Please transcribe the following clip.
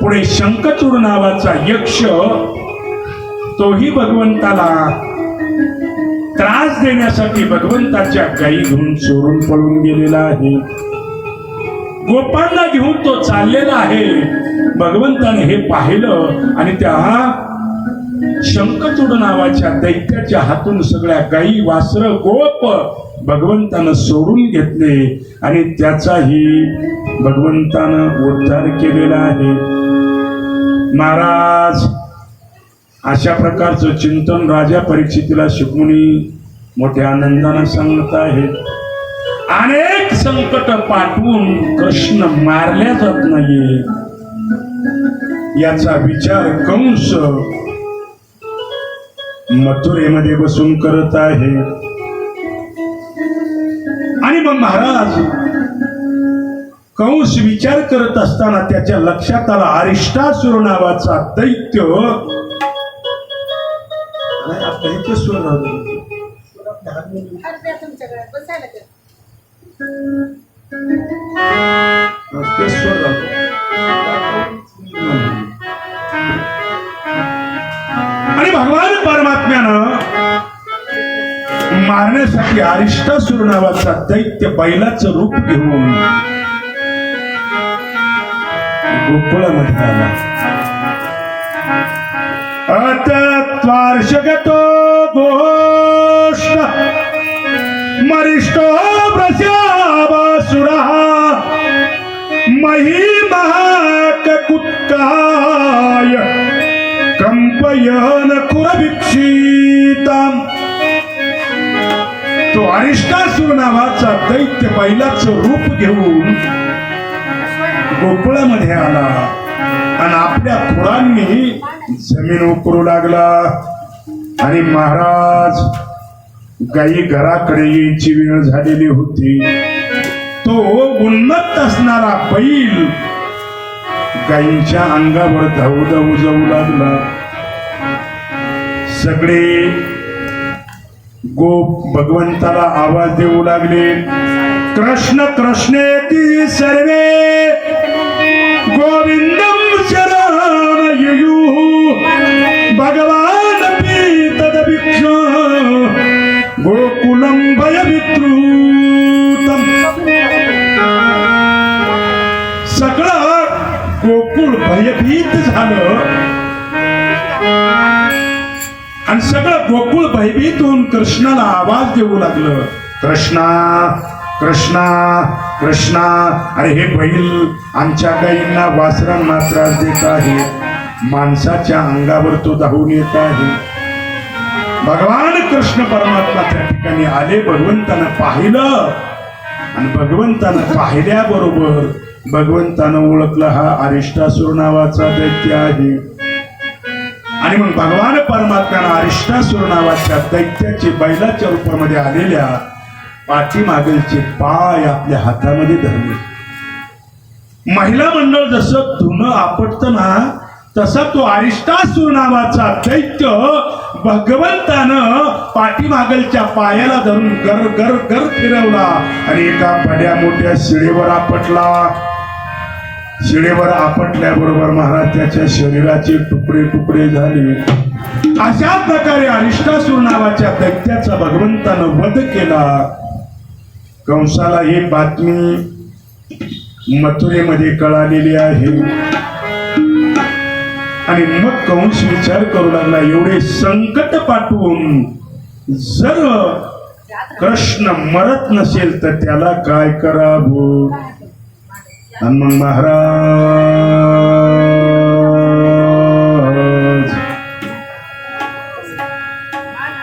पुढे शंखचूड नावाचा यक्ष तोही भगवंताला त्रास देण्यासाठी भगवंताच्या गायी घेऊन चोरून पळून गेलेला आहे. गोपांना घेऊन तो चाललेला आहे. भगवंताने हे पाहिलं आणि त्या शंखचूड नावाच्या दैत्याच्या हातून सगळ्या गायी वासर गोप भगवंतानं सोडून घेतले आणि त्याचाही भगवंतानं उद्धार केलेला आहे. महाराज अशा प्रकारचं चिंतन राजा परीक्षितीला शिकवणी मोठ्या आनंदानं सांगत आहेत अनेक संकट पाठवून कृष्ण मारल्या जात नाहीये याचा विचार कंस मथुरेमध्ये बसून करत आहे. आणि मग महाराज कंस विचार करत असताना त्याच्या लक्षात आला अरिष्टासुर नावाचा दैत्य. नाही, आणि भगवान परमात्म्यानं मारण्यासाठी अरिष्टासुर नावाचा दैत्य बैलाचं रूप घेऊन गोकुळामध्ये आला अतत्वार्षगतो गोष्ट मरिष्टो प्रस्यावासुरः महिमाककुत्काय कंपयन कुरभिक्षिताम् तो अरिष्टासुर नावाचा दैत्य पहिलाच रूप घेऊन गोकुळामध्ये आला. आणि आपल्या खुरांनी जमीन उकरू लागला. आणि महाराज गाई घराकडे यायची वेळ झालेली होती. तो उन्नत असणारा बैल गाईच्या अंगावर धावू धावू जाऊ लागला. सगळे गोप भगवंताला आवाज देऊ लागले कृष्ण कृष्णे ती गोविंदम गोकुलम सगळं गोकुळ भयभीत झालं. आणि सगळं गोकुळ भयभीत होऊन कृष्णाला आवाज देऊ लागलं. कृष्णा कृष्णा कृष्णा. अरे हे बैल आमच्या गाईंना वासरांना त्रास देत आहे माणसाच्या अंगावर तो धावून येत आहे. भगवान कृष्ण परमात्मा त्या ठिकाणी आले भगवंतानं पाहिलं. आणि भगवंतानं पाहिल्याबरोबर भगवंतानं ओळखलं हा अरिष्टासुर नावाचा दैत्य आहे आणि मग भगवान परमात्म्यानं अरिष्टासुर नावाच्या दैत्याचे बैलाच्या रूपामध्ये आलेल्या पाठीमागलचे पाय आपल्या हातामध्ये धरले. महिला मंडळ जसं धुणं आपटतं ना तसा तो अरिष्टासुर नावाचा दैत्य भगवंतानं पाठीमागलच्या पायाला धरून गर गर गर फिरवला आणि एका बड्या मोठ्या शिळेवर आपटला. शिळेवर आपटल्याबरोबर महाराज त्याच्या शरीराचे तुकडे तुकडे झाले. अशा प्रकारे अरिष्टासूर नावाच्या दैत्याचा भगवंतानं वध केला. कंसाला ही बातमी मथुरेमध्ये कळालेली आहे. आणि मग कंस विचार करू लागला एवढे संकट पाठवून जर कृष्ण मरत नसेल तर त्याला काय करावं? आणि मग महाराज